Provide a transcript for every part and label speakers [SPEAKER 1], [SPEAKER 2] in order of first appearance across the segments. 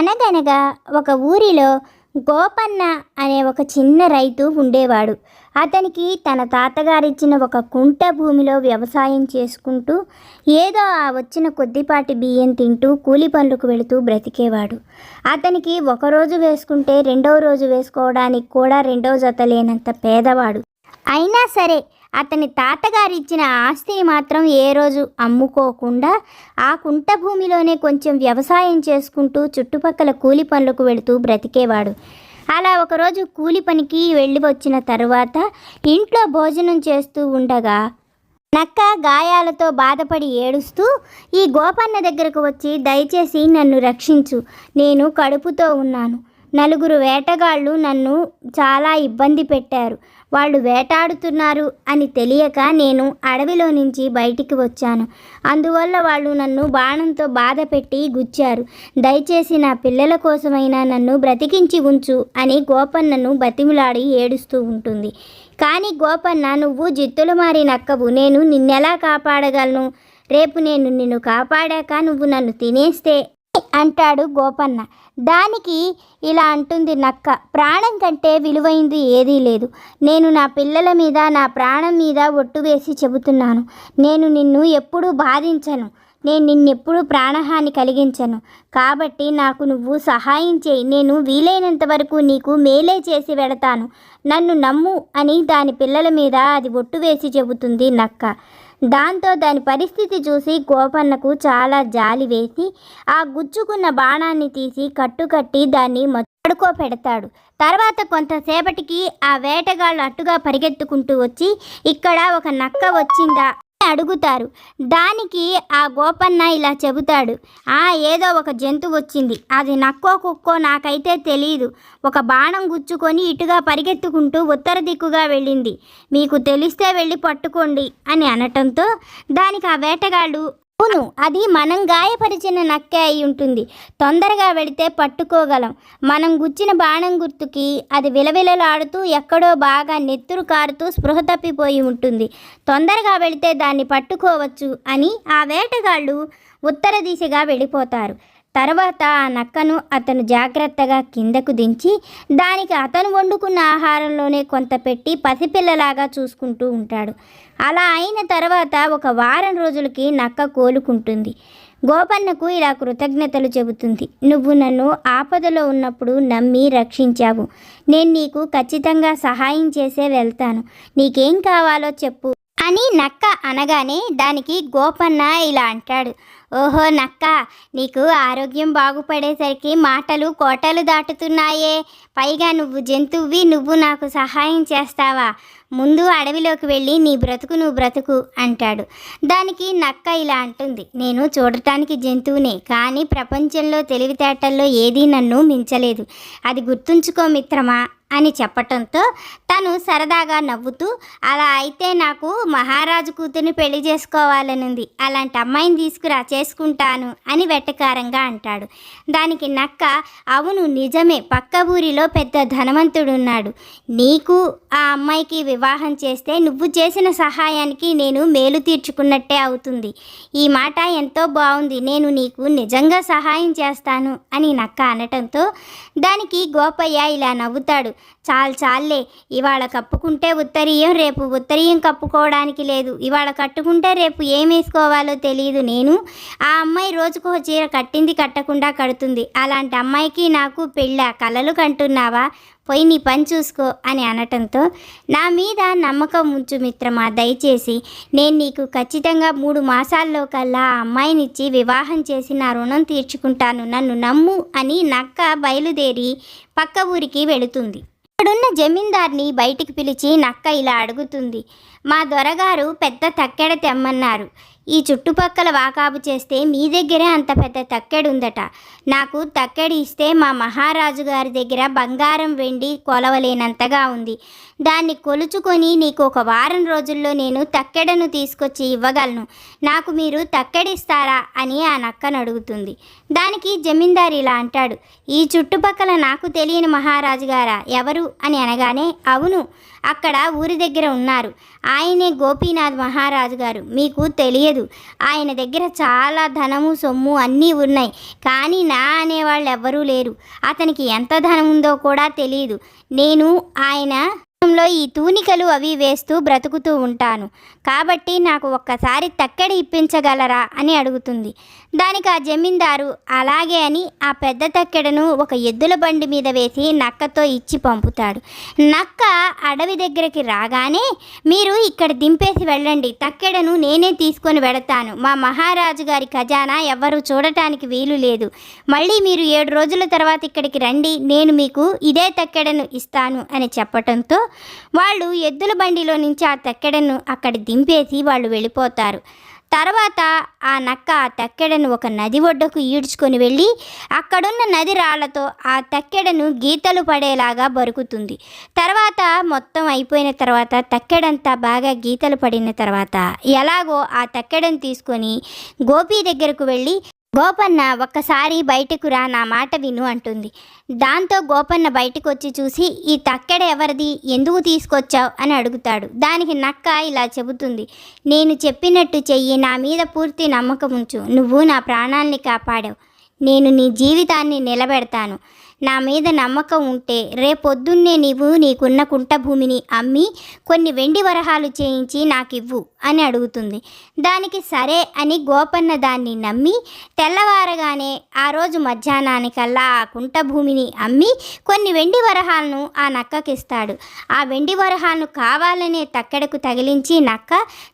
[SPEAKER 1] అనగనగా ఒక ఊరిలో గోపన్న అనే ఒక చిన్న రైతు ఉండేవాడు. అతనికి తన తాతగారిచ్చిన ఒక కుంట భూమిలో వ్యవసాయం చేసుకుంటూ ఏదో ఆ వచ్చిన కొద్దిపాటి బియ్యం తింటూ కూలి పనులకు వెళుతూ బ్రతికేవాడు. అతనికి ఒక రోజు వేసుకుంటే రెండవ రోజు వేసుకోవడానికి కూడా రెండవ జత లేనంత పేదవాడు. అయినా సరే అతని తాతగారు ఇచ్చిన ఆస్తిని మాత్రం ఏ రోజు అమ్ముకోకుండా ఆ కుంట భూమిలోనే కొంచెం వ్యవసాయం చేసుకుంటూ చుట్టుపక్కల కూలి పనులకు వెళుతూ బ్రతికేవాడు. అలా ఒకరోజు కూలి పనికి వెళ్ళి వచ్చిన తరువాత ఇంట్లో భోజనం చేస్తూ ఉండగా నక్క గాయాలతో బాధపడి ఏడుస్తూ ఈ గోపన్న దగ్గరకు వచ్చి దయచేసి నన్ను రక్షించు. నేను కడుపుతో ఉన్నాను. నలుగురు వేటగాళ్ళు నన్ను చాలా ఇబ్బంది పెట్టారు. వాళ్ళు వేటాడుతున్నారు అని తెలియక నేను అడవిలో నుంచి బయటికి వచ్చాను. అందువల్ల వాళ్ళు నన్ను బాణంతో బాధ పెట్టి గుచ్చారు. దయచేసి నా పిల్లల కోసమైనా నన్ను బ్రతికించి ఉంచు అని గోపన్నను బతిమిలాడి ఏడుస్తూ ఉంటుంది. కానీ గోపన్న నువ్వు జిత్తులు మారి నక్కవు నేను నిన్నెలా కాపాడగలను? రేపు నేను నిన్ను కాపాడాక నువ్వు నన్ను తినేస్తే అంటాడు గోపన్న. దానికి ఇలా అంటుంది నక్క. ప్రాణం కంటే విలువైంది ఏదీ లేదు. నేను నా పిల్లల మీద నా ప్రాణం మీద ఒట్టు వేసి చెబుతున్నాను. నేను నిన్ను ఎప్పుడూ బాధించను. నేను నిన్నెప్పుడు ప్రాణహాని కలిగించను. కాబట్టి నాకు నువ్వు సహాయం చేయి. నేను వీలైనంత వరకు నీకు మేలే చేసి వెడతాను. నన్ను నమ్ము అని దాని పిల్లల మీద అది ఒట్టు వేసి చెబుతుంది నక్క. దాంతో దాని పరిస్థితి చూసి గోపన్నకు చాలా జాలి వేసి ఆ గుచ్చుకున్న బాణాన్ని తీసి కట్టుకట్టి దాన్ని పడుకో పెడతాడు తర్వాత కొంతసేపటికి ఆ వేటగాళ్ళు అట్టుగా పరిగెత్తుకుంటూ వచ్చి ఇక్కడ ఒక నక్క వచ్చిందా? అడుగుతారు. దానికి ఆ గోపన్న ఇలా చెబుతాడు. ఆ ఏదో ఒక జంతువు వచ్చింది. అది నక్కో కుక్కో నాకైతే తెలియదు ఒక బాణం గుచ్చుకొని ఇటుగా పరిగెత్తుకుంటూ ఉత్తర దిక్కుగా వెళ్ళింది. మీకు తెలిస్తే వెళ్ళి పట్టుకోండి అని అనటంతో దానికి ఆ వేటగాళ్ళు అవును అది మనం గాయపరిచిన నక్కే అయి ఉంటుంది. తొందరగా వెడితే పట్టుకోగలం. మనం గుచ్చిన బాణం గుర్తుకి అది విలవిలలాడుతూ ఎక్కడో బాగా నెత్తురు కారుతూ స్పృహ తప్పిపోయి ఉంటుంది. తొందరగా వెళితే దాన్ని పట్టుకోవచ్చు అని ఆ వేటగాళ్ళు ఉత్తర దిశగా వెళ్ళిపోతారు. తర్వాత ఆ నక్కను అతను జాగ్రత్తగా కిందకు దించి దానికి అతను వండుకున్న ఆహారంలోనే కొంత పెట్టి పసిపిల్లలాగా చూసుకుంటూ ఉంటాడు. అలా అయిన తర్వాత ఒక వారం రోజులకి నక్క కోలుకుంటుంది. గోపన్నకు ఇలా కృతజ్ఞతలు చెబుతుంది. నువ్వు నన్ను ఆపదలో ఉన్నప్పుడు నమ్మి రక్షించావు. నేను నీకు ఖచ్చితంగా సహాయం చేసే వెళ్తాను. నీకేం కావాలో చెప్పు. అని నక్క అనగానే దానికి గోపన్న ఇలా అంటాడు. ఓహో నక్క నీకు ఆరోగ్యం బాగుపడేసరికి మాటలు కోటలు దాటుతున్నాయే. పైగా నువ్వు జంతువువి నువ్వు నాకు సహాయం చేస్తావా? ముందు అడవిలోకి వెళ్ళి నీ బ్రతుకు నువ్వు బ్రతుకు అంటాడు. దానికి నక్క ఇలా అంటుంది. నేను చూడటానికి జంతువునే కానీ ప్రపంచంలో తెలివితేటల్లో ఏదీ నన్ను మించలేదు. అది గుర్తుంచుకో మిత్రమా? అని చెప్పటంతో తను సరదాగా నవ్వుతూ అలా అయితే నాకు మహారాజు కూతుర్ని పెళ్ళి చేసుకోవాలనుంది. అలాంటి అమ్మాయిని తీసుకురా చేసుకుంటాను అని వెట్టకారంగా అంటాడు. దానికి నక్క అవును నిజమే. పక్క ఊరిలో పెద్ద ధనవంతుడున్నాడు. నీకు ఆ అమ్మాయికి వివాహం చేస్తే నువ్వు చేసిన సహాయానికి నేను మేలు తీర్చుకున్నట్టే అవుతుంది. ఈ మాట ఎంతో బాగుంది నేను నీకు నిజంగా సహాయం చేస్తాను అని నక్క అనటంతో దానికి గోపయ్య ఇలా నవ్వుతాడు. చాలు చాలే ఇవాళ కప్పుకుంటే ఉత్తరీయం రేపు ఉత్తరీయం కప్పుకోవడానికి లేదు. ఇవాళ కట్టుకుంటే రేపు ఏం వేసుకోవాలో తెలియదు నేను. ఆ అమ్మాయి రోజుకో చీర కట్టింది కట్టకుండా కడుతుంది. అలాంటి అమ్మాయికి నాకు పెళ్ళ? కలలు కంటున్నావా? పోయి నీ పని చూసుకో అని అనటంతో నా మీద నమ్మకం ఉంచు మిత్రమా దయచేసి నేను నీకు ఖచ్చితంగా మూడు మాసాల్లో కల్లా ఆ అమ్మాయినిచ్చి వివాహం చేసి నా రుణం తీర్చుకుంటాను నన్ను నమ్ము అని నక్క బయలుదేరి పక్క ఊరికి వెళుతుంది. అక్కడున్న జమీందార్ని బయటికి పిలిచి నక్క ఇలా అడుగుతుంది మా దొరగారు పెద్ద తక్కెడ తెమ్మన్నారు. ఈ చుట్టుపక్కల వాకాబు చేస్తే మీ దగ్గరే అంత పెద్ద తక్కెడు ఉందట. నాకు తక్కెడి ఇస్తే మా మహారాజు గారి దగ్గర బంగారం వెండి కొలవలేనంతగా ఉంది. దాన్ని కొలుచుకొని నీకు ఒక వారం రోజుల్లో నేను తక్కెడను తీసుకొచ్చి ఇవ్వగలను. నాకు మీరు తక్కెడిస్తారా అని ఆ నక్కను అడుగుతుంది. దానికి జమీందారు ఇలా అంటాడు ఈ చుట్టుపక్కల నాకు తెలియని మహారాజు గారా? ఎవరు? అని అనగానే అవును. అక్కడ ఊరి దగ్గర ఉన్నారు. ఆయనే గోపీనాథ్ మహారాజు గారు. మీకు తెలియదు. ఆయన దగ్గర చాలా ధనము సొమ్ము అన్నీ ఉన్నాయి. కానీ నా అనేవాళ్ళు ఎవ్వరూ లేరు. అతనికి ఎంత ధనం ఉందో కూడా తెలియదు నేను ఆయన లో ఈ తూనికలు అవి వేస్తూ బ్రతుకుతూ ఉంటాను. కాబట్టి నాకు ఒక్కసారి తక్కెడ ఇప్పించగలరా అని అడుగుతుంది. దానికి ఆ జమీందారు అలాగే అని ఆ పెద్ద తక్కెడను ఒక ఎద్దుల బండి మీద వేసి నక్కతో ఇచ్చి పంపుతాడు. నక్క అడవి దగ్గరికి రాగానే మీరు ఇక్కడ దింపేసి వెళ్ళండి. తక్కెడను నేనే తీసుకొని వెడతాను మా మహారాజు గారి ఖజానా ఎవ్వరూ చూడటానికి వీలు లేదు. మళ్ళీ మీరు ఏడు రోజుల తర్వాత ఇక్కడికి రండి. నేను మీకు ఇదే తక్కెడను ఇస్తాను అని చెప్పటంతో వాళ్ళు ఎద్దుల బండిలో నుంచి ఆ తక్కెడను అక్కడ దింపేసి వాళ్ళు వెళ్ళిపోతారు. తర్వాత ఆ నక్క ఆ తక్కెడను ఒక నది ఒడ్డుకు ఈడ్చుకొని వెళ్ళి అక్కడున్న నది రాళ్ళతో ఆ తక్కెడను గీతలు పడేలాగా బరుకుతుంది. తర్వాత మొత్తం అయిపోయిన తర్వాత తక్కెడంతా బాగా గీతలు పడిన తర్వాత ఎలాగో ఆ తక్కెడను తీసుకొని గోపి దగ్గరకు వెళ్ళి గోపన్న ఒక్కసారి బయటకు రా నా మాట విను అంటుంది. దాంతో గోపన్న బయటకు వచ్చి చూసి ఈ తక్కెడ ఎవరిది? ఎందుకు తీసుకొచ్చావు? అని అడుగుతాడు. దానికి నక్క ఇలా చెబుతుంది. నేను చెప్పినట్టు చెయ్యి నా మీద పూర్తి నమ్మకం ఉంచు నువ్వు నా ప్రాణాల్ని కాపాడావు. నేను నీ జీవితాన్ని నిలబెడతాను. నా మీద నమ్మకం ఉంటే రేపొద్దున్నే నీవు నీకున్న కుంట భూమిని అమ్మి కొన్ని వెండి వరహాలు చేయించి నాకివ్వు అని అడుగుతుంది. దానికి సరే అని గోపన్న దాన్ని నమ్మి తెల్లవారగానే ఆ రోజు మధ్యాహ్నానికల్లా ఆ కుంట భూమిని అమ్మి కొన్ని వెండి వరహాలను ఆ నక్కకిస్తాడు. ఆ వెండి వరహాలను కావాలనే తక్కెడకు తగిలించి నక్క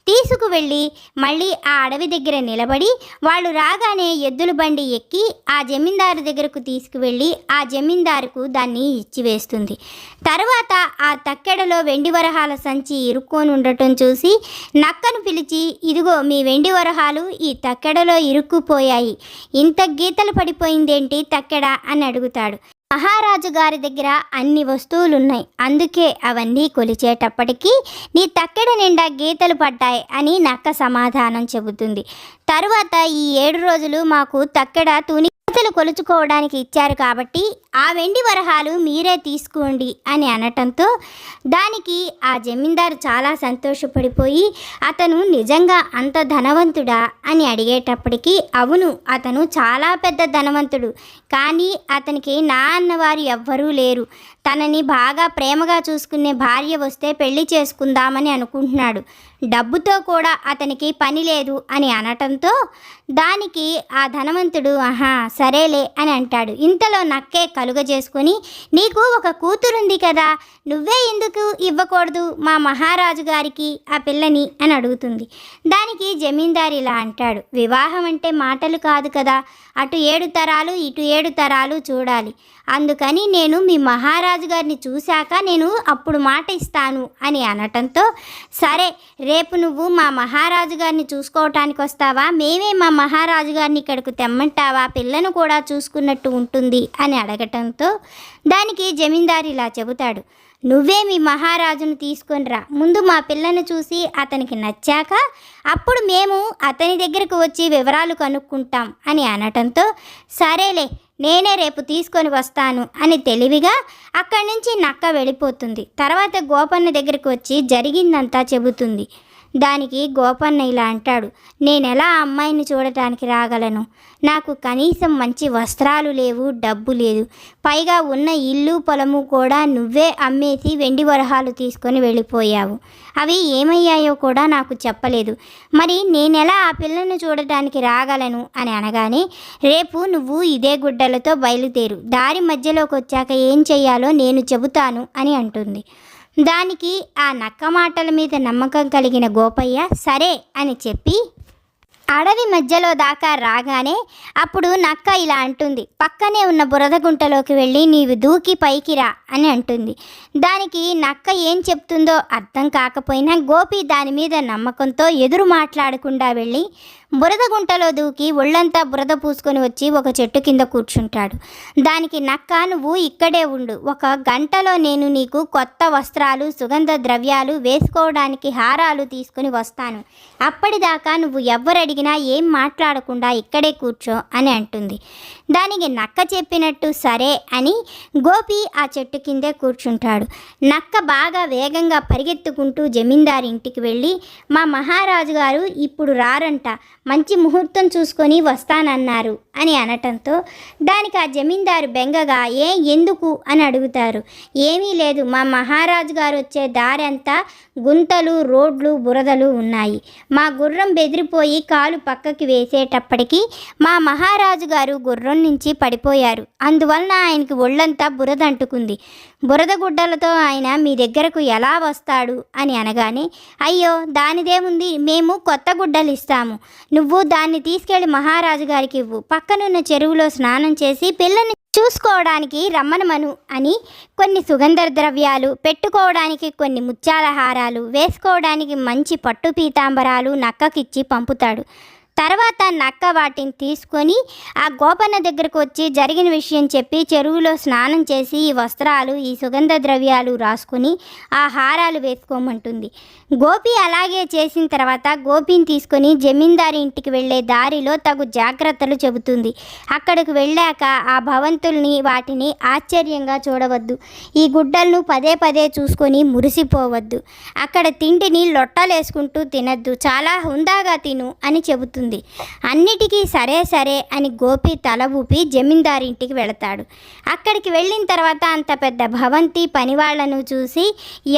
[SPEAKER 1] తీసుకువెళ్ళి మళ్ళీ ఆ అడవి దగ్గర నిలబడి వాళ్ళు రాగానే ఎద్దుల బండి ఎక్కి ఆ జమీందారు దగ్గరకు తీసుకువెళ్ళి ఆ జమీందారుకు దాన్ని ఇచ్చివేస్తుంది తర్వాత ఆ తక్కెడలో వెండి వరహాల సంచి ఇరుక్కొని ఉండటం చూసి నక్కను పిలిచి ఇదిగో మీ వెండి వరహాలు ఈ తక్కెడలో ఇరుక్కుపోయాయి. ఇంత గీతలు పడిపోయిందేంటి తక్కెడ? అని అడుగుతాడు. మహారాజు గారి దగ్గర అన్ని వస్తువులున్నాయి. అందుకే అవన్నీ కొలిచేటప్పటికీ నీ తక్కెడ నిండా గీతలు పడ్డాయి అని నక్క సమాధానం చెబుతుంది. తరువాత ఈ ఏడు రోజులు మాకు తక్కెడ తుని గీతలు కొలుచుకోవడానికి ఇచ్చారు కాబట్టి ఆ వెండి వరహాలు మీరే తీసుకోండి అని అనటంతో దానికి ఆ జమీందారు చాలా సంతోషపడిపోయి అతను నిజంగా అంత ధనవంతుడా? అని అడిగేటప్పటికీ అవును అతను చాలా పెద్ద ధనవంతుడు. కానీ అతనికి నా అన్నవారు ఎవ్వరూ లేరు. తనని బాగా ప్రేమగా చూసుకునే భార్య వస్తే పెళ్ళి చేసుకుందామని అనుకుంటున్నాడు. డబ్బుతో కూడా అతనికి పని లేదు అని అనటంతో దానికి ఆ ధనవంతుడు ఆహా సరేలే అని అంటాడు. ఇంతలో నక్కే కలుగజేసుకుని నీకు ఒక కూతురుంది కదా నువ్వే ఎందుకు ఇవ్వకూడదు మా మహారాజు గారికి ఆ పిల్లని అని అడుగుతుంది. దానికి జమీందారు ఇలా అంటాడు వివాహం అంటే మాటలు కాదు కదా అటు ఏడు తరాలు ఇటు ఏడు తరాలు చూడాలి. అందుకని నేను మీ మహారాజు గారిని చూశాక నేను అప్పుడు మాట ఇస్తాను అని అనటంతో సరే రేపు నువ్వు మా మహారాజు గారిని చూసుకోవటానికి వస్తావా? మేమే మా మహారాజు గారిని ఇక్కడికి తెమ్మంటావా? పిల్లను కూడా చూసుకున్నట్టు ఉంటుంది అని అడగటంతో దానికి జమీందారు ఇలా చెబుతాడు నువ్వే మీ మహారాజును తీసుకొని రా. ముందు మా పిల్లను చూసి అతనికి నచ్చాక అప్పుడు మేము అతని దగ్గరకు వచ్చి వివరాలు కనుక్కుంటాం అని అనటంతో సరేలే నేనే రేపు తీసుకొని వస్తాను అని తెలివిగా అక్కడి నుంచి నక్క వెళ్ళిపోతుంది. తర్వాత గోపన్న దగ్గరికి వచ్చి జరిగిందంతా చెబుతుంది. దానికి గోపన్న ఇలా అంటాడు నేనెలా ఆ అమ్మాయిని చూడటానికి రాగలను? నాకు కనీసం మంచి వస్త్రాలు లేవు డబ్బు లేదు. పైగా ఉన్న ఇల్లు పొలము కూడా నువ్వే అమ్మేసి వెండి వరహాలు తీసుకొని వెళ్ళిపోయావు. అవి ఏమయ్యాయో కూడా నాకు చెప్పలేదు. మరి నేనెలా ఆ పిల్లను చూడటానికి రాగలను? అని అనగానే రేపు నువ్వు ఇదే గుడ్డలతో బయలుదేరు. దారి మధ్యలోకి వచ్చాక ఏం చెయ్యాలో నేను చెబుతాను అని అంటుంది. దానికి ఆ నక్క మాటల మీద నమ్మకం కలిగిన గోపయ్య సరే అని చెప్పి అడవి మధ్యలో దాకా రాగానే అప్పుడు నక్క ఇలా అంటుంది పక్కనే ఉన్న బురద గుంటలోకి వెళ్ళి నీవు దూకి పైకి రా అని అంటుంది. దానికి నక్క ఏం చెప్తుందో అర్థం కాకపోయినా గోపి దాని మీద నమ్మకంతో ఎదురు మాట్లాడకుండా వెళ్ళి బురద గుంటలో దూకి ఒళ్ళంతా బురద పూసుకొని వచ్చి ఒక చెట్టు కింద కూర్చుంటాడు. దానికి నక్క నువ్వు ఇక్కడే ఉండు. ఒక గంటలో నేను నీకు కొత్త వస్త్రాలు సుగంధ ద్రవ్యాలు వేసుకోవడానికి హారాలు తీసుకుని వస్తాను. అప్పటిదాకా నువ్వు ఎవ్వరడిగినా ఏం మాట్లాడకుండా ఇక్కడే కూర్చో అని అంటుంది. దానికి నక్క చెప్పినట్టు సరే అని గోపి ఆ చెట్టు కిందే కూర్చుంటాడు. నక్క బాగా వేగంగా పరిగెత్తుకుంటూ జమీందారి ఇంటికి వెళ్ళి మా మహారాజు గారు ఇప్పుడు రారంట. మంచి ముహూర్తం చూసుకొని వస్తానన్నారు. అని అనటంతో దానికి ఆ జమీందారు బెంగగా ఏ ఎందుకు? అని అడుగుతారు. ఏమీ లేదు మా మహారాజు గారు వచ్చే దారి అంతా గుంతలు రోడ్లు బురదలు ఉన్నాయి. మా గుర్రం బెదిరిపోయి కాలు పక్కకి వేసేటప్పటికి మా మహారాజు గారు గుర్రం నుంచి పడిపోయారు. అందువలన ఆయనకి ఒళ్ళంతా బురద అంటుకుంది. బురద గుడ్డలతో ఆయన మీ దగ్గరకు ఎలా వస్తాడు? అని అనగానే అయ్యో దానిదేముంది? మేము కొత్త గుడ్డలు ఇస్తాము నువ్వు దాన్ని తీసుకెళ్ళి మహారాజు గారికి ఇవ్వు. పక్క పక్కనున్న చెరువులో స్నానం చేసి పిల్లని చూసుకోవడానికి రమ్మనమను అని కొన్ని సుగంధ ద్రవ్యాలు పెట్టుకోవడానికి కొన్ని ముత్యాల హారాలు వేసుకోవడానికి మంచి పట్టు పీతాంబరాలు నక్కకిచ్చి పంపుతాడు. తర్వాత నక్క వాటిని తీసుకొని ఆ గోపన్న దగ్గరకు వచ్చి జరిగిన విషయం చెప్పి చెరువులో స్నానం చేసి ఈ వస్త్రాలు ఈ సుగంధ ద్రవ్యాలు రాసుకొని ఆ హారాలు వేసుకోమంటుంది. గోపి అలాగే చేసిన తర్వాత గోపిని తీసుకొని జమీందారి ఇంటికి వెళ్ళే దారిలో తగు జాగ్రత్తలు చెబుతుంది. అక్కడికి వెళ్ళాక ఆ భవంతుల్ని వాటిని ఆశ్చర్యంగా చూడవద్దు. ఈ గుడ్డలను పదే పదే చూసుకొని మురిసిపోవద్దు. అక్కడ తిండిని లొట్టలేసుకుంటూ తినద్దు. చాలా హుందాగా తిను అని చెబుతుంది. అన్నిటికీ సరే సరే అని గోపి తల ఊపి జమీందారి ఇంటికి వెళతాడు. అక్కడికి వెళ్ళిన తర్వాత అంత పెద్ద భవంతి పనివాళ్ళను చూసి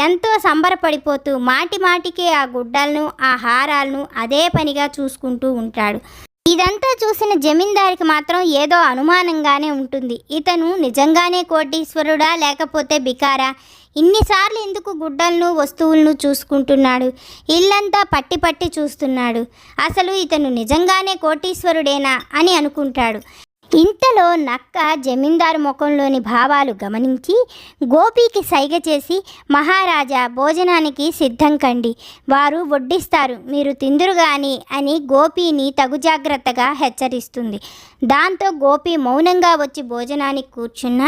[SPEAKER 1] ఎంతో సంబరపడిపోతూ మాటి మాటికి ఆ గుడ్డలను ఆ హారాలను అదే పనిగా చూసుకుంటూ ఉంటాడు. ఇదంతా చూసిన జమీందారికి మాత్రం ఏదో అనుమానంగానే ఉంటుంది. ఇతను నిజంగానే కోటీశ్వరుడా లేకపోతే బికారా? ఇన్నిసార్లు ఎందుకు గుడ్డలను వస్తువులను చూసుకుంటున్నాడు? ఇల్లంతా పట్టి పట్టి చూస్తున్నాడు. అసలు ఇతను నిజంగానే కోటీశ్వరుడేనా అని అనుకుంటాడు. ఇంతలో నక్క జమీందారు ముఖంలోని భావాలు గమనించి గోపికి సైగ చేసి మహారాజా భోజనానికి సిద్ధం కండి. వారు వడ్డిస్తారు. మీరు తిందురుగాని అని గోపిని తగు జాగ్రత్తగా హెచ్చరిస్తుంది. దాంతో గోపి మౌనంగా వచ్చి భోజనానికి కూర్చున్న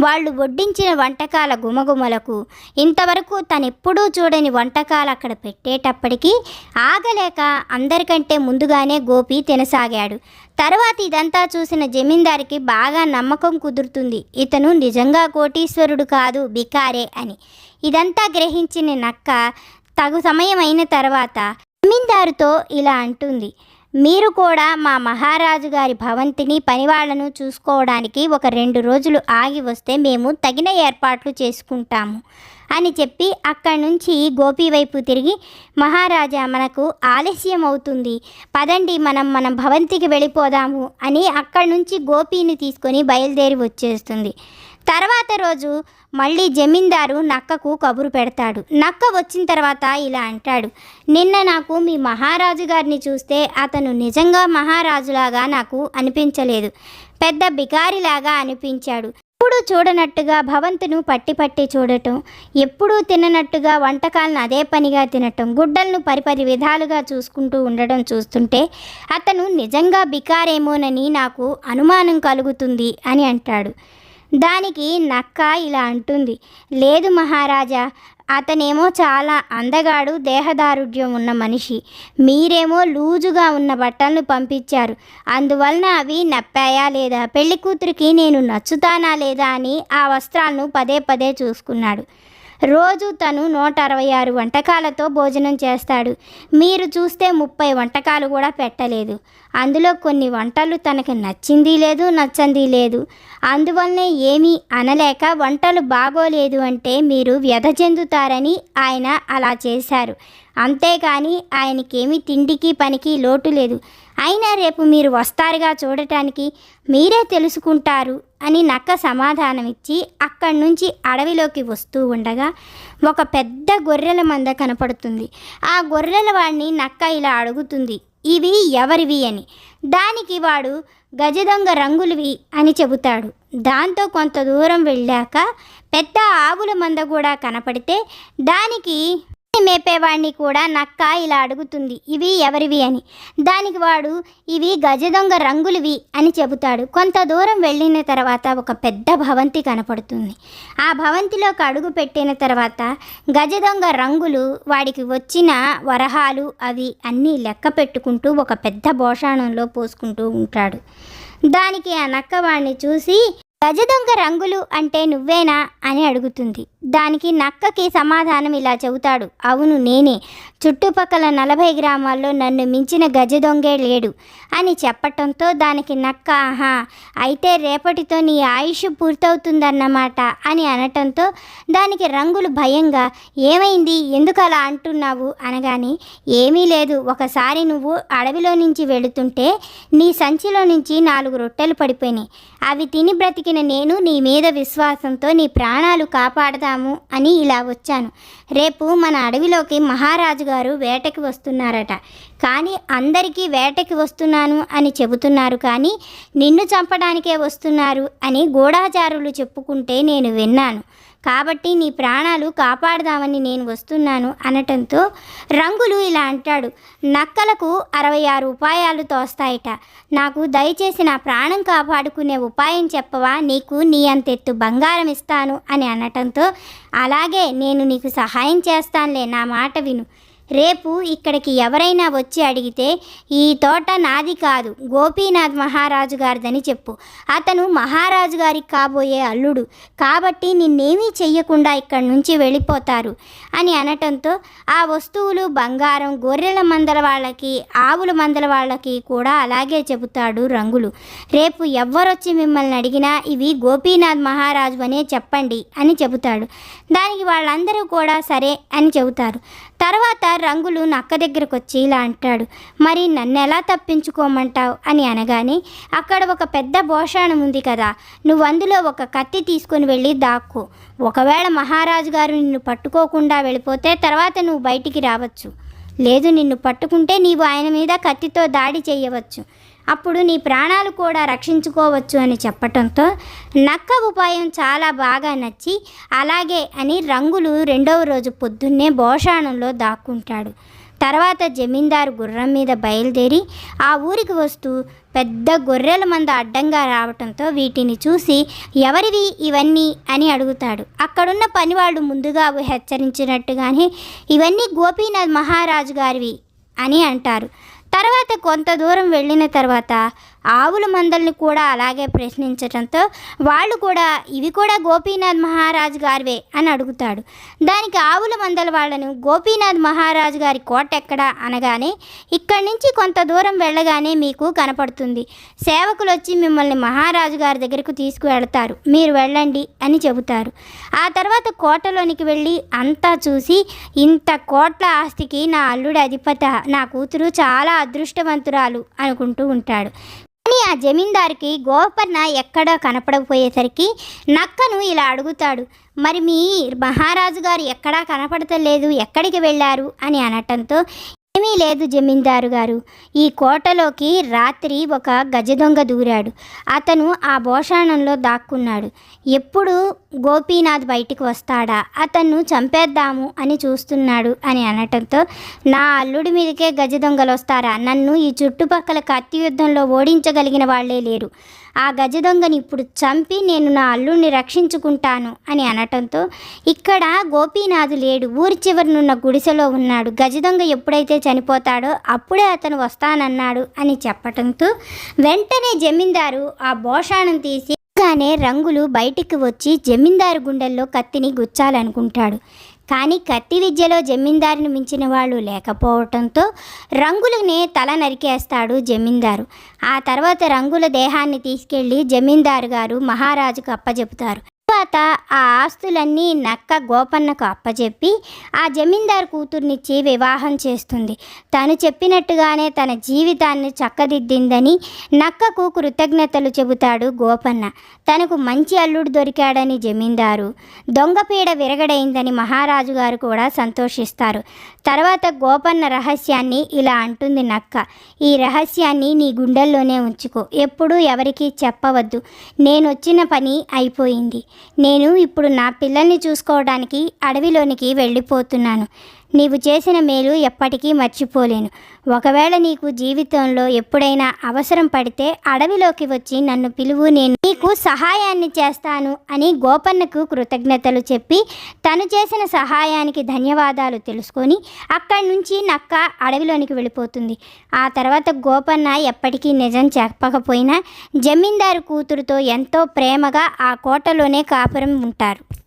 [SPEAKER 1] వాళ్ళు వడ్డించిన వంటకాల గుమగుమలకు ఇంతవరకు తనెప్పుడూ చూడని వంటకాలు అక్కడ పెట్టేటప్పటికీ ఆగలేక అందరికంటే ముందుగానే గోపి తినసాగాడు. తర్వాత ఇదంతా చూసిన జమీందారికి బాగా నమ్మకం కుదురుతుంది. ఇతను నిజంగా కోటీశ్వరుడు కాదు బికారే అని. ఇదంతా గ్రహించిన నక్క తగు సమయం అయిన తర్వాత జమీందారుతో ఇలా అంటుంది. మీరు కూడా మా మహారాజు గారి భవంతిని పనివాళ్ళను చూసుకోవడానికి ఒక రెండు రోజులు ఆగి వస్తే మేము తగిన ఏర్పాట్లు చేసుకుంటాము అని చెప్పి అక్కడి నుంచి గోపి వైపు తిరిగి మహారాజా మనకు ఆలస్యం అవుతుంది. పదండి మనం మన భవంతికి వెళ్ళిపోదాము అని అక్కడి నుంచి గోపిని తీసుకొని బయలుదేరి వచ్చేస్తుంది. తర్వాత రోజు మళ్ళీ జమీందారు నక్కకు కబురు పెడతాడు. నక్క వచ్చిన తర్వాత ఇలా అంటాడు. నిన్న నాకు మీ మహారాజు గారిని చూస్తే అతను నిజంగా మహారాజులాగా నాకు అనిపించలేదు. పెద్ద బికారిలాగా అనిపించాడు. ఎప్పుడూ చూడనట్టుగా భవంతును పట్టి పట్టి చూడటం ఎప్పుడూ తిననట్టుగా వంటకాలను అదే పనిగా తినటం గుడ్డలను పరిపరి విధాలుగా చూసుకుంటూ ఉండడం చూస్తుంటే అతను నిజంగా బికారేమోనని నాకు అనుమానం కలుగుతుంది అని అంటాడు. దానికి నక్క ఇలా అంటుంది. లేదు మహారాజా అతనేమో చాలా అందగాడు దేహదారుఢ్యం ఉన్న మనిషి. మీరేమో లూజుగా ఉన్న బట్టలను పంపించారు. అందువలన అవి నప్పాయా లేదా? పెళ్ళి కూతురికి నేను నచ్చుతానా లేదా అని ఆ వస్త్రాలను పదే పదే చూసుకున్నాడు. రోజు తను నూట అరవై ఆరు వంటకాలతో భోజనం చేస్తాడు. మీరు చూస్తే ముప్పై వంటకాలు కూడా పెట్టలేదు. అందులో కొన్ని వంటలు తనకు నచ్చింది లేదు నచ్చంది లేదు. అందువల్లనే ఏమీ అనలేక వంటలు బాగోలేదు అంటే మీరు వ్యధ చెందుతారని ఆయన అలా చేశారు. అంతేకాని ఆయనకేమి తిండికి పనికి లోటు లేదు. అయినా రేపు మీరు వస్తారుగా చూడటానికి మీరే తెలుసుకుంటారు అని నక్క సమాధానమిచ్చి అక్కడి నుంచి అడవిలోకి వస్తూ ఉండగా ఒక పెద్ద గొర్రెల మంద కనపడుతుంది. ఆ గొర్రెల వాడిని నక్క ఇలా అడుగుతుంది ఇవి ఎవరివి అని? దానికి వాడు గజదొంగ రంగులవి అని చెబుతాడు. దాంతో కొంత దూరం వెళ్ళాక పెద్ద ఆవుల మంద కూడా కనపడితే దానికి మేపేవాడిని కూడా నక్క ఇలా అడుగుతుంది. ఇవి ఎవరివి అని. దానికి వాడు ఇవి గజదొంగ రంగులివి అని చెబుతాడు. కొంత దూరం వెళ్ళిన తర్వాత ఒక పెద్ద భవంతి కనపడుతుంది. ఆ భవంతిలోకి అడుగు పెట్టిన తర్వాత గజదొంగ రంగులు వాడికి వచ్చిన వరహాలు అవి అన్నీ లెక్క పెట్టుకుంటూ ఒక పెద్ద భోషాణంలో పోసుకుంటూ ఉంటాడు. దానికి ఆ నక్క వాడిని చూసి గజదొంగ రంగులు అంటే నువ్వేనా అని అడుగుతుంది. దానికి నక్కకి సమాధానం ఇలా చెబుతాడు. అవును నేనే. చుట్టుపక్కల నలభై గ్రామాల్లో నన్ను మించిన గజదొంగే లేడు అని చెప్పటంతో దానికి నక్క ఆహా అయితే రేపటితో నీ ఆయుష్ పూర్తవుతుందన్నమాట అని అనటంతో దానికి రంగులు భయంగా ఏమైంది? ఎందుకు అలా అంటున్నావు? అనగానే ఏమీ లేదు. ఒకసారి నువ్వు అడవిలో నుంచి వెళుతుంటే నీ సంచిలో నుంచి నాలుగు రొట్టెలు పడిపోయినాయి. అవి తిని బ్రతికి బ్రతికిన నేను నీ మీద విశ్వాసంతో నీ ప్రాణాలు కాపాడదాము అని ఇలా వచ్చాను. రేపు మన అడవిలోకి మహారాజు గారు వేటకి వస్తున్నారట. కానీ అందరికీ వేటకి వస్తున్నాను అని చెబుతున్నారు కానీ నిన్ను చంపడానికే వస్తున్నారు అని గూఢాచారులు చెప్పుకుంటే నేను విన్నాను. కాబట్టి నీ ప్రాణాలు కాపాడదామని నేను వస్తున్నాను అనటంతో రంగులు ఇలా అంటాడు. నక్కలకు అరవై ఆరు ఉపాయాలు తోస్తాయిట. నాకు దయచేసి నా ప్రాణం కాపాడుకునే ఉపాయం చెప్పవా? నీకు నీ అంతెత్తు బంగారం ఇస్తాను అని అనటంతో అలాగే నేను నీకు సహాయం చేస్తానులే నా మాట విను. రేపు ఇక్కడికి ఎవరైనా వచ్చి అడిగితే ఈ తోట నాది కాదు గోపీనాథ్ మహారాజు గారిదని చెప్పు. అతను మహారాజు గారికి కాబోయే అల్లుడు. కాబట్టి నిన్నేమీ చెయ్యకుండా ఇక్కడి నుంచి వెళ్ళిపోతారు అని అనటంతో ఆ వస్తువులు బంగారం గొర్రెల మందల వాళ్ళకి ఆవుల మందల వాళ్ళకి కూడా అలాగే చెబుతాడు రంగులు. రేపు ఎవ్వరొచ్చి మిమ్మల్ని అడిగినా ఇవి గోపీనాథ్ మహారాజు అనే చెప్పండి అని చెబుతాడు. దానికి వాళ్ళందరూ కూడా సరే అని చెబుతారు. తర్వాత రంగులు నక్క దగ్గరకు వచ్చి ఇలా అంటాడు మరి నన్ను ఎలా తప్పించుకోమంటావు? అని అనగానే అక్కడ ఒక పెద్ద భోషాణం ఉంది కదా నువ్వు అందులో ఒక కత్తి తీసుకొని వెళ్ళి దాక్కు. ఒకవేళ మహారాజు గారు నిన్ను పట్టుకోకుండా వెళ్ళిపోతే తర్వాత నువ్వు బయటికి రావచ్చు. లేదు నిన్ను పట్టుకుంటే నీవు ఆయన మీద కత్తితో దాడి చేయవచ్చు. అప్పుడు నీ ప్రాణాలు కూడా రక్షించుకోవచ్చు అని చెప్పటంతో నక్క ఉపాయం చాలా బాగా నచ్చి అలాగే అని రంగులు రెండవ రోజు పొద్దున్నే భోషాణంలో దాక్కుంటాడు. తర్వాత జమీందారు గుర్రం మీద బయలుదేరి ఆ ఊరికి వస్తూ పెద్ద గొర్రెల మంద అడ్డంగా రావటంతో వీటిని చూసి ఎవరివి ఇవన్నీ అని అడుగుతాడు. అక్కడున్న పనివాళ్ళు ముందుగా హెచ్చరించినట్టుగానే ఇవన్నీ గోపీనాథ్ మహారాజు గారివి అని అంటారు. తర్వాత కొంత దూరం వెళ్ళిన తర్వాత ఆవుల మందల్ని కూడా అలాగే ప్రశ్నించడంతో వాళ్ళు కూడా ఇవి కూడా గోపీనాథ్ మహారాజు గారివే అని అడుగుతాడు. దానికి ఆవుల మందల వాళ్ళను గోపీనాథ్ మహారాజు గారి కోట ఎక్కడ? అనగానే ఇక్కడి నుంచి కొంత దూరం వెళ్ళగానే మీకు కనపడుతుంది. సేవకులు వచ్చి మిమ్మల్ని మహారాజు గారి దగ్గరకు తీసుకువెళ్తారు. మీరు వెళ్ళండి అని చెబుతారు. ఆ తర్వాత కోటలోనికి వెళ్ళి అంతా చూసి ఇంత కోట్ల ఆస్తికి నా అల్లుడి అధిపత నా కూతురు చాలా అదృష్టవంతురాలు అనుకుంటూ ఉంటాడు. కానీ ఆ జమీందారుకి గోపన్న ఎక్కడో కనపడకపోయేసరికి నక్కను ఇలా అడుగుతాడు మరి మీ మహారాజు గారు ఎక్కడా కనపడతలేదు ఎక్కడికి వెళ్ళారు? అని అనటంతో ఏమీ లేదు జమీందారు గారు. ఈ కోటలోకి రాత్రి ఒక గజదొంగ దూరాడు. అతను ఆ భోషాణంలో దాక్కున్నాడు. ఎప్పుడు గోపీనాథ్ బయటికి వస్తాడా? అతన్ను చంపేద్దాము అని చూస్తున్నాడు అని అనటంతో నా అల్లుడి మీదకే గజదొంగలు వస్తారా నన్ను ఈ చుట్టుపక్కల కత్తి యుద్ధంలో ఓడించగలిగిన వాళ్ళే లేరు. ఆ గజ దొంగని ఇప్పుడు చంపి నేను నా అల్లుడిని రక్షించుకుంటాను అని అనటంతో ఇక్కడ గోపీనాథు లేడు. ఊరి చివరనున్న గుడిసెలో ఉన్నాడు. గజ దొంగ ఎప్పుడైతే చనిపోతాడో అప్పుడే అతను వస్తానన్నాడు అని చెప్పటంతో వెంటనే జమీందారు ఆ భోషాణం తీసి గానే రంగులు బయటికి వచ్చి జమీందారు గుండెల్లో కత్తిని గుచ్చాలనుకుంటాడు. కానీ కత్తి విద్యలో జమీందారుని మించిన వాళ్ళు లేకపోవటంతో రంగులనే తల నరికేస్తాడు జమీందారు. ఆ తర్వాత రంగుల దేహాన్ని తీసుకెళ్ళి జమీందారు గారు మహారాజుకు అప్పజెపుతారు. తర్వాత ఆ ఆస్తులన్నీ నక్క గోపన్నకు అప్పచెప్పి ఆ జమీందారు కూతుర్నిచ్చి వివాహం చేస్తుంది. తను చెప్పినట్టుగానే తన జీవితాన్ని చక్కదిద్దిందని నక్కకు కృతజ్ఞతలు చెబుతాడు గోపన్న. తనకు మంచి అల్లుడు దొరికాడని జమీందారు. దొంగపీడ విరగడైందని మహారాజు గారు కూడా సంతోషిస్తారు. తర్వాత గోపన్న రహస్యాన్ని ఇలా అంటుంది నక్క. ఈ రహస్యాన్ని నీ గుండెల్లోనే ఉంచుకో. ఎప్పుడూ ఎవరికీ చెప్పవద్దు. నేను వచ్చిన పని అయిపోయింది. నేను ఇప్పుడు నా పిల్లల్ని చూసుకోవడానికి అడవిలోనికి వెళ్ళిపోతున్నాను. నీవు చేసిన మేలు ఎప్పటికీ మర్చిపోలేను. ఒకవేళ నీకు జీవితంలో ఎప్పుడైనా అవసరం పడితే అడవిలోకి వచ్చి నన్ను పిలువు నేను నీకు సహాయాన్ని చేస్తాను అని గోపన్నకు కృతజ్ఞతలు చెప్పి తను చేసిన సహాయానికి ధన్యవాదాలు తెలుసుకొని అక్కడి నుంచి నక్క అడవిలోనికి వెళ్ళిపోతుంది. ఆ తర్వాత గోపన్న ఎప్పటికీ నిజం చెప్పకపోయినా జమీందారు కూతురుతో ఎంతో ప్రేమగా ఆ కోటలోనే కాపురం ఉంటారు.